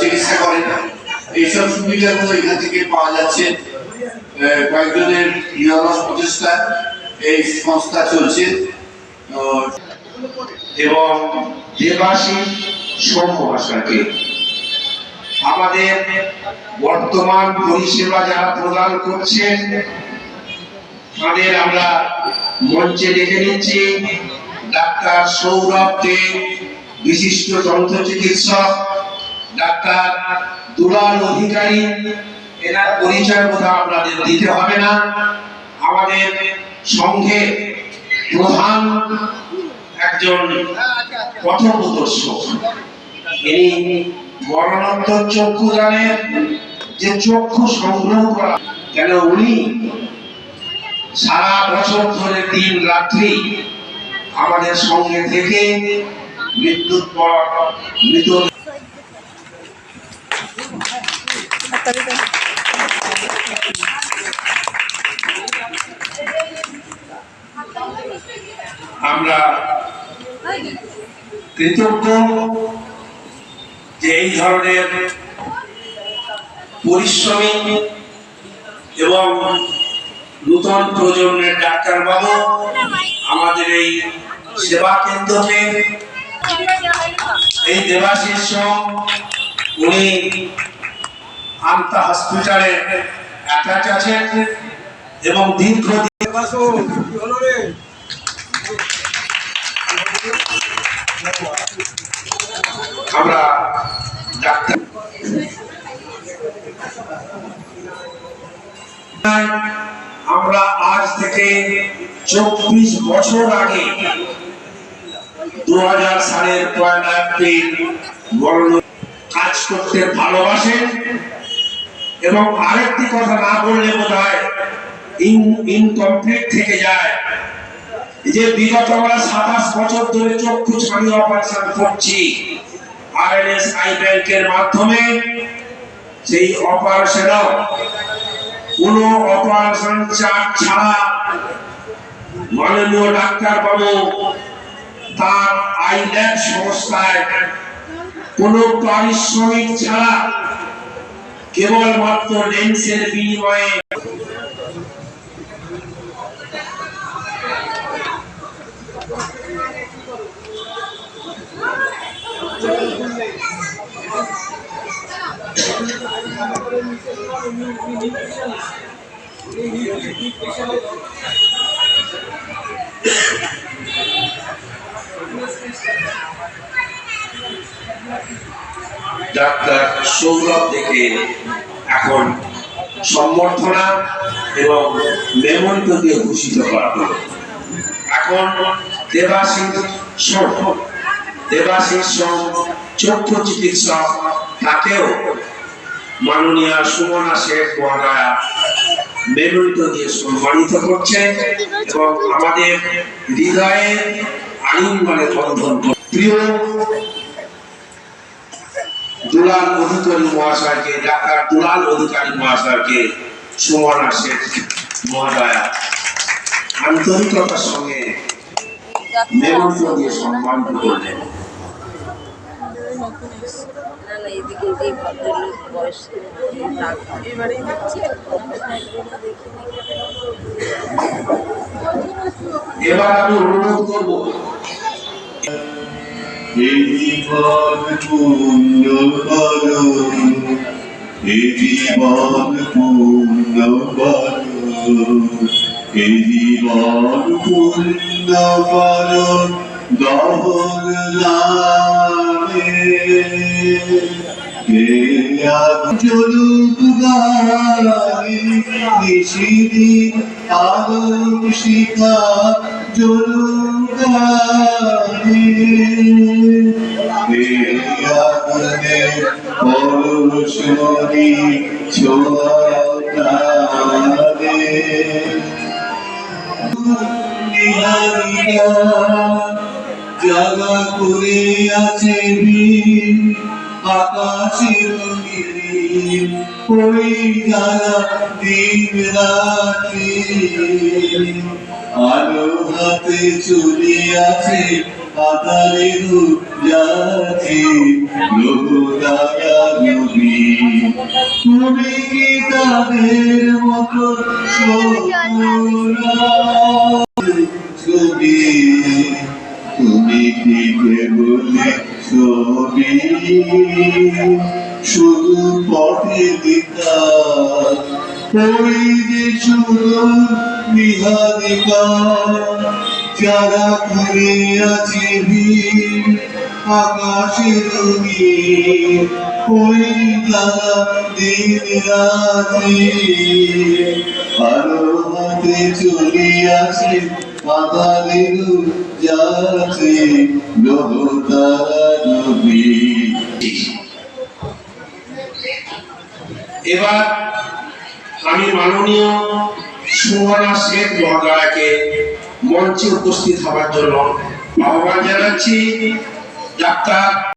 চিকিৎসা করেন এইসব সুবিধাগুলো এখান থেকে পাওয়া যাচ্ছে। কয়েকজনের নিরলস প্রচেষ্টা এই সংস্থা চলছে। এবং দেবাশিস সোম আমাদের বর্তমান পরিষেবা যারা প্রদান করছেন, তাদের আমরা মঞ্চে ডেকে নিচ্ছি। ডাক্তার সৌরভ দে, বিশিষ্ট দন্ত চিকিৎসক ডাক্তার, দুলাল অধিকারী, এনার পরিচয় বোধহয় আপনাদের দিতে হবে না। আমাদের সংঘে প্রধান একজন পথপ্রদর্শক। ইনি মরণোত্তর চক্ষু দানের যে চক্ষু সংগ্রহ করা। কেন উনি সারা বছর ধরে দিন রাত্রি আমাদের সঙ্গে থেকে মৃত্যুর পর মৃত আমরা কৃতজ্ঞ যে এই ধরনের পরিশ্রমী এবং নূতন প্রজন্মের ডাক্তারবাবু আমাদের এই সেবা কেন্দ্রকে এই দেবাশিস উনি আমতা হসপিটালে অ্যাটাচ আছেন এবং দীর্ঘদিন আমরা আমরা আজ থেকে চব্বিশ বছর আগে দু হাজার সালের পয়লা এপ্রিল কাজ করতে ভালোবাসেন। এবং আরেকটি কথা না বললে বোধ হয় ইনকমপ্লিট থেকে যায়। যে বিগত আমরা সাতাশ বছর ধরে চক্ষু ছানি অপারেশন করছি আরএনএস আই ব্যাংকের মাধ্যমে, সেই অপারেশনও কোনো অপারেশন চার্জ ছাড়া মাননীয় ডাক্তার বাবু তার আই ল্যাব সংস্থায় কোনো পারিশ্রমিক ছাড়া কেবলমাত্র লেন্সের বিনিময়ে ডাক্তার সৌরভ থেকে এখন সম্বর্ধনা এবং মেমন্ত দিয়ে ভূষিত করা হলো এখন দেবাশিস সোম দেবাশিস সোম চক্ষু চিকিৎসক তাকেও মাননীয় সুমনা শেখ মহারায়া মেমন্ত দিয়ে সম্মানিত করছে এবং আমাদের হৃদয়ে আলিঙ্গনে বন্ধন। প্রিয় দুলাল অধিকারী মহাশয়কে, ডাক্তার দুলাল অধিকারী মহাশয়কে সুমনা শেখ মহাদয়া। আন্তরিকতার সঙ্গে এবার আমি অনুরোধ করব এই জীবন পূর্ণ করো এই জীবন পূর্ণ করো এই জীবন পূর্ণ করো দহর নামে নিশিদিন আলোক শিখা আগুনে পরশমণি ছোয়ারে জাগা করে আছে আকাশের নীল कोई হাতে চলে আছে আধারে যাচ্ছে তুমি কি তাদের মতো ছবি তুমি কি বলে ছবি শুধু পথে দিকা ওই যে শুধু নিহারিকা যারা ঘুরে আছে ভিড়, আকাশের নীল ওই তারা দিন রাতে। আরও হাতে যাচ্ছে গ্রহ তারা নবী এবার আমি মাননীয় সুমনা শেখ মহাদয়াকে মঞ্চে উপস্থিত হওয়ার জন্য আহ্বান জানাচ্ছি। ডাক্তার